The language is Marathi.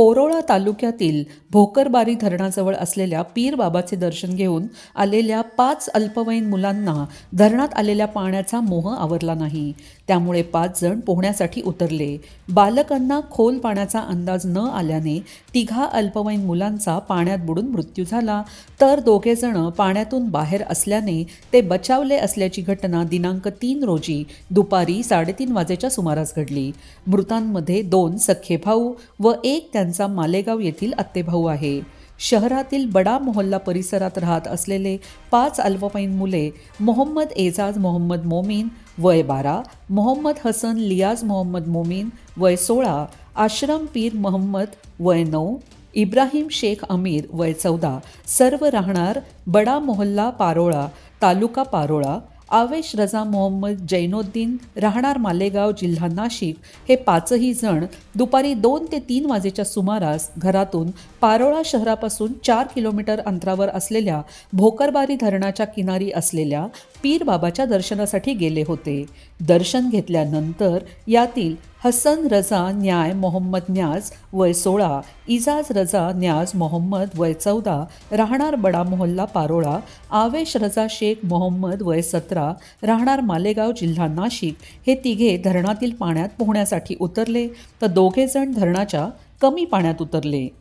पोरोळा तालुक्यातील भोकरबारी धरणाजवळ असलेल्या पीर बाबाचे दर्शन घेऊन आलेल्या पाच अल्पवयीन मुलांना धरणात आलेल्या पाण्याचा मोह आवरला नाही. त्यामुळे पाच जण पोहण्यासाठी उतरले. बालकांना खोल पाण्याचा अंदाज न आल्याने तिघा अल्पवयीन मुलांचा पाण्यात बुडून मृत्यू झाला. तर दोघे जण पाण्यातून बाहेर असल्याने ते बचावले असल्याची घटना दिनांक तीन रोजी दुपारी साडेतीन वाजेच्या सुमारास घडली. मृतांमध्ये दोन सख्खे भाऊ व एक त्यांचा मालेगाव येथील आत्तेभाऊ आहे. शहरातील बडा मोहल्ला परिसरात राहत असलेले पाच अल्पवयीन मुले मोहम्मद एजाज मोहम्मद मोमीन वय बारा मोहम्मद हसन लियाज मोहम्मद मोमीन वय सोळा आश्रम पीर मोहम्मद वय नऊ इब्राहिम शेख अमीर वय चौदा सर्व राहणार बडा मोहल्ला पारोळा तालुका पारोळा आवेश रजा मोहम्मद जैनोद्दीन राहणार मालेगाव जिल्हा नाशिक हे पाचही जण दुपारी दोन ते तीन वाजेच्या सुमारास घरातून पारोळा शहरापासून चार किलोमीटर अंतरावर असलेल्या भोकरबारी धरणाच्या किनारी असलेल्या पीर बाबाच्या दर्शनासाठी गेले होते. दर्शन घेतल्यानंतर यातील हसन रजा न्याय मोहम्मद न्याज वय सोळा इजाज रजा न्याज मोहम्मद वय चौदा राहणार बडा मोहल्ला पारोळा आवेश रजा शेख मोहम्मद वय सतरा राहणार मालेगाव जिल्हा नाशिक हे तिघे धरणातील पाण्यात पोहण्यासाठी उतरले तर दोघेजण धरणाच्या कमी पाण्यात उतरले.